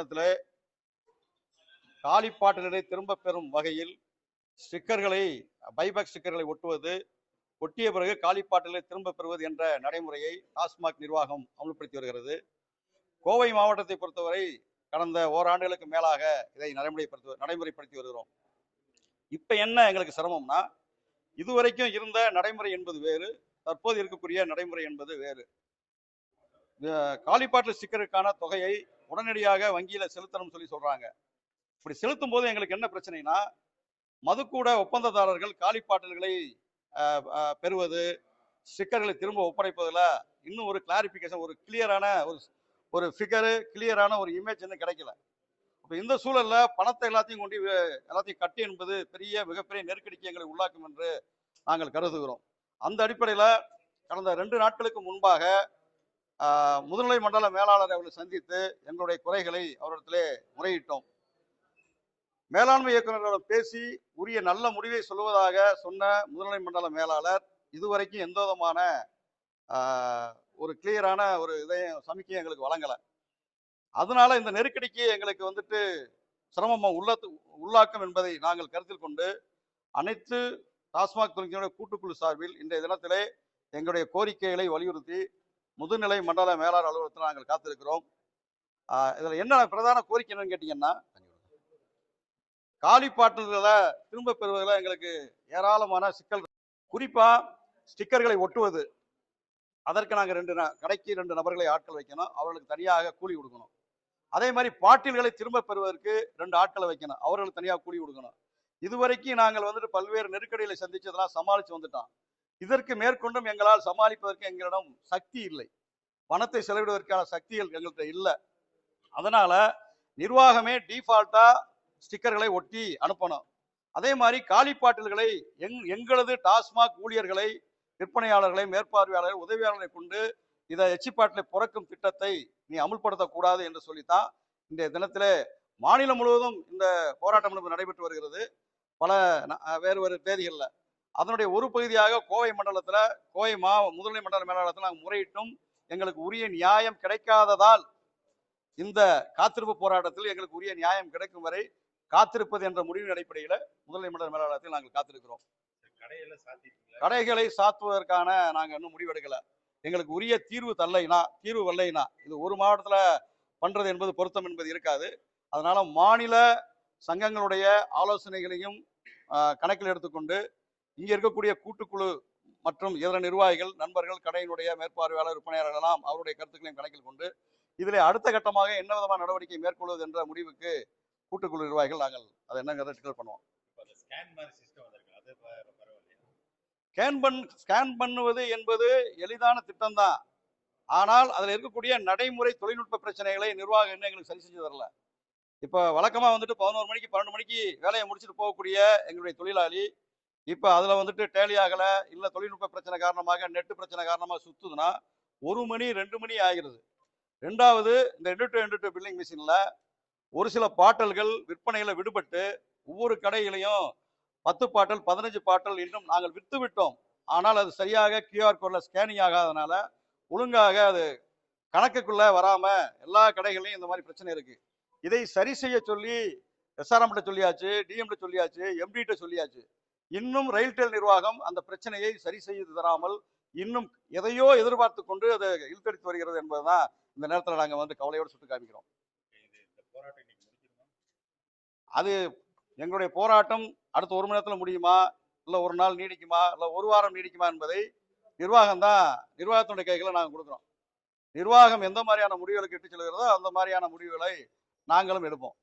மாவட்டத்தில் காலிப்பாட்டினரை திரும்ப பெறும் வகையில் ஸ்டிக்கர்களை பைபேக் ஸ்டிக்கர்களை ஒட்டுவது ஒட்டிய பிறகு காலிப்பாட்டினரை திரும்ப பெறுவது என்ற நடைமுறையை டாஸ்மாக் நிர்வாகம் அமல்படுத்தி வருகிறது. கோவை மாவட்டத்தை பொறுத்தவரை கடந்த ஓராண்டுகளுக்கு மேலாக இதை நடைமுறைப்படுத்தி நடைமுறைப்படுத்தி வருகிறோம். இப்போ என்ன எங்களுக்கு சிரமம்னா இதுவரைக்கும் இருந்த நடைமுறை என்பது வேறு தற்போது இருக்கக்கூடிய நடைமுறை என்பது வேறு. அஹ் காலிப்பாட்டு ஸ்டிக்கருக்கான தொகையை உடனடியாக வங்கியில செலுத்தணும்னு சொல்லி சொல்றாங்க. இப்படி செலுத்தும் போது எங்களுக்கு என்ன பிரச்சனைனா மதுக்கூட ஒப்பந்ததாரர்கள் காலிப்பாட்டல்களை பெறுவது ஸ்டிக்கர்களை திரும்ப ஒப்படைப்பதில் இன்னும் ஒரு கிளாரிஃபிகேஷன் ஒரு கிளியரான ஒரு ஒரு ஃபிகரு கிளியரான ஒரு இமேஜ் இன்னும் கிடைக்கல. அப்போ இந்த சூழலில் பணத்தை எல்லாத்தையும் கொண்டு எல்லாத்தையும் கட்டி என்பது பெரிய மிகப்பெரிய நெருக்கடிக்கு எங்களை உள்ளாக்கும் என்று நாங்கள் கருதுகிறோம். அந்த அடிப்படையில் கடந்த ரெண்டு நாட்களுக்கு முன்பாக முதுநிலை மண்டல மேலாளரை அவர்களை சந்தித்து எங்களுடைய குறைகளை அவரிடத்திலே முறையிட்டோம். மேலாண்மை இயக்குநர்களிடம் பேசி உரிய நல்ல முடிவை சொல்லுவதாக சொன்ன முதுநிலை மண்டல மேலாளர் இதுவரைக்கும் எந்த விதமான ஒரு கிளியரான ஒரு இதையும் சமிக்கையும் எங்களுக்கு வழங்கலை. அதனால இந்த நெருக்கடிக்கு எங்களுக்கு வந்துட்டு சிரமம் உள்ளத்து உள்ளாக்கம் என்பதை நாங்கள் கருத்தில் கொண்டு அனைத்து டாஸ்மாக் தொழிற்சங்க கூட்டுக்குழு சார்பில் இன்றைய தினத்திலே எங்களுடைய கோரிக்கைகளை வலியுறுத்தி முதுநிலை மண்டல மேலாளர் அலுவலகத்தில் நாங்கள் காத்திருக்கிறோம். ஆஹ் இதுல என்ன பிரதான கோரிக்கை என்னன்னு கேட்டீங்கன்னா காலிப்பாட்டுகளை திரும்ப பெறுவதில் எங்களுக்கு ஏராளமான சிக்கல் குறிப்பா ஸ்டிக்கர்களை ஒட்டுவது. அதற்கு நாங்கள் ரெண்டு கடைக்கு ரெண்டு நபர்களை ஆட்கள் வைக்கணும். அவர்களுக்கு தனியாக கூலி கொடுக்கணும். அதே மாதிரி பாட்டில்களை திரும்ப பெறுவதற்கு ரெண்டு ஆட்களை வைக்கணும். அவர்களுக்கு தனியாக கூலி கொடுக்கணும். இதுவரைக்கும் நாங்கள் வந்துட்டு பல்வேறு நெருக்கடிகளை சந்திச்சதெல்லாம் சமாளித்து வந்துட்டோம். இதற்கு மேற்கொண்டும் எங்களால் சமாளிப்பதற்கு எங்களிடம் சக்தி இல்லை. பணத்தை செலவிடுவதற்கான சக்திகள் எங்கள்கிட்ட இல்லை. அதனால நிர்வாகமே டிஃபால்ட்டா ஸ்டிக்கர்களை ஒட்டி அனுப்பணும். அதே மாதிரி காலிப்பாட்டில்களை எங் எங்களது டாஸ்மாக் ஊழியர்களை விற்பனையாளர்களை மேற்பார்வையாளர்களை உதவியாளர்களை கொண்டு இதை எச்சிப்பாட்டில் புறக்கும் திட்டத்தை நீ அமுல்படுத்தக்கூடாது என்று சொல்லித்தான் இந்த தினத்திலே மாநிலம் முழுவதும் இந்த போராட்டம் நடைபெற்று வருகிறது. பல ந- வேறு வேறு தேதிகளில். அதனுடைய ஒரு பகுதியாக கோவை மண்டலத்தில் கோவை மா முதன்மை மண்டல மேலாளத்தில் நாங்கள் முறையிட்டும் எங்களுக்கு உரிய நியாயம் கிடைக்காததால் இந்த காத்திருப்பு போராட்டத்தில் எங்களுக்கு உரிய நியாயம் கிடைக்கும் வரை காத்திருப்பது என்ற முடிவின் அடிப்படையில் முதன்மை மண்டல மேலாளத்தில் நாங்கள் காத்திருக்கிறோம். கடைகளை சாத்துவதற்கான நாங்கள் இன்னும் முடிவெடுக்கல. எங்களுக்கு உரிய தீர்வு தரலைனா தீர்வு வரலைனா இது ஒரு மாவட்டத்தில் பண்றது என்பது பொருத்தம் என்பது இருக்காது. அதனால மாநில சங்கங்களுடைய ஆலோசனைகளையும் கணக்கில் எடுத்துக்கொண்டு இங்கே இருக்கக்கூடிய கூட்டுக்குழு மற்றும் இதர நிர்வாகிகள் நண்பர்கள் கடையினுடைய மேற்பார்வையாளர் விற்பனையாளர் எல்லாம் அவருடைய கருத்துக்களையும் கணக்கில் கொண்டு இதில் அடுத்த கட்டமாக என்ன விதமான நடவடிக்கை மேற்கொள்வது என்ற முடிவுக்கு கூட்டுக்குழு நிர்வாகிகள் நாங்கள் அதை என்னங்கிறத டிக்கல் பண்ணுவோம். ஸ்கேன் பண் ஸ்கேன் பண்ணுவது என்பது எளிதான திட்டம்தான். ஆனால் அதில் இருக்கக்கூடிய நடைமுறை தொழில்நுட்ப பிரச்சனைகளை நிர்வாகம் இன்னும் எங்களுக்கு சரி செஞ்சு தரல. இப்போ வழக்கமாக வந்துட்டு பதினோரு மணிக்கு பன்னெண்டு மணிக்கு வேலையை முடிச்சுட்டு போகக்கூடிய எங்களுடைய தொழிலாளி இப்போ அதில் வந்துட்டு டேலி ஆகலை இல்லை தொழில்நுட்ப பிரச்சனை காரணமாக நெட்டு பிரச்சனை காரணமாக சுற்றுதுன்னா ஒரு மணி ரெண்டு மணி ஆகிறது. ரெண்டாவது இந்த ரெண்டு டு ரெண்டு டு பில்லிங் மிஷினில் ஒரு சில பாட்டல்கள் விற்பனையில் விடுபட்டு ஒவ்வொரு கடையிலையும் பத்து பாட்டல் பதினஞ்சு பாட்டல் இன்னும் நாங்கள் விற்று விட்டோம். ஆனால் அது சரியாக கியூஆர் கோடில் ஸ்கேனிங் ஆகாதனால ஒழுங்காக அது கணக்குக்குள்ளே வராமல் எல்லா கடைகளையும் இந்த மாதிரி பிரச்சனை இருக்குது இதை சரி செய்ய சொல்லி எஸ்ஆர்எம்கிட்ட சொல்லியாச்சு டிஎம்கிட்ட சொல்லியாச்சு எம்டிகிட்ட சொல்லியாச்சு. இன்னும் ரயில்டெல் நிர்வாகம் அந்த பிரச்சனையை சரி செய்து தராமல் இன்னும் எதையோ எதிர்பார்த்து கொண்டு அதை இழுத்தடித்து வருகிறது என்பதுதான் இந்த நேரத்தில் நாங்கள் வந்து கவலையோடு சுட்டு காமிக்கிறோம். அது எங்களுடைய போராட்டம் அடுத்த ஒரு மணி நேரத்தில் முடியுமா? இல்லை ஒரு நாள் நீடிக்குமா? இல்லை ஒரு வாரம் நீடிக்குமா என்பதை நிர்வாகம் தான் நிர்வாகத்தினுடைய கைகளை நாங்கள் கொடுக்குறோம். நிர்வாகம் எந்த மாதிரியான முடிவுகளுக்கு இட்டு செல்கிறதோ அந்த மாதிரியான முடிவுகளை நாங்களும் எடுப்போம்.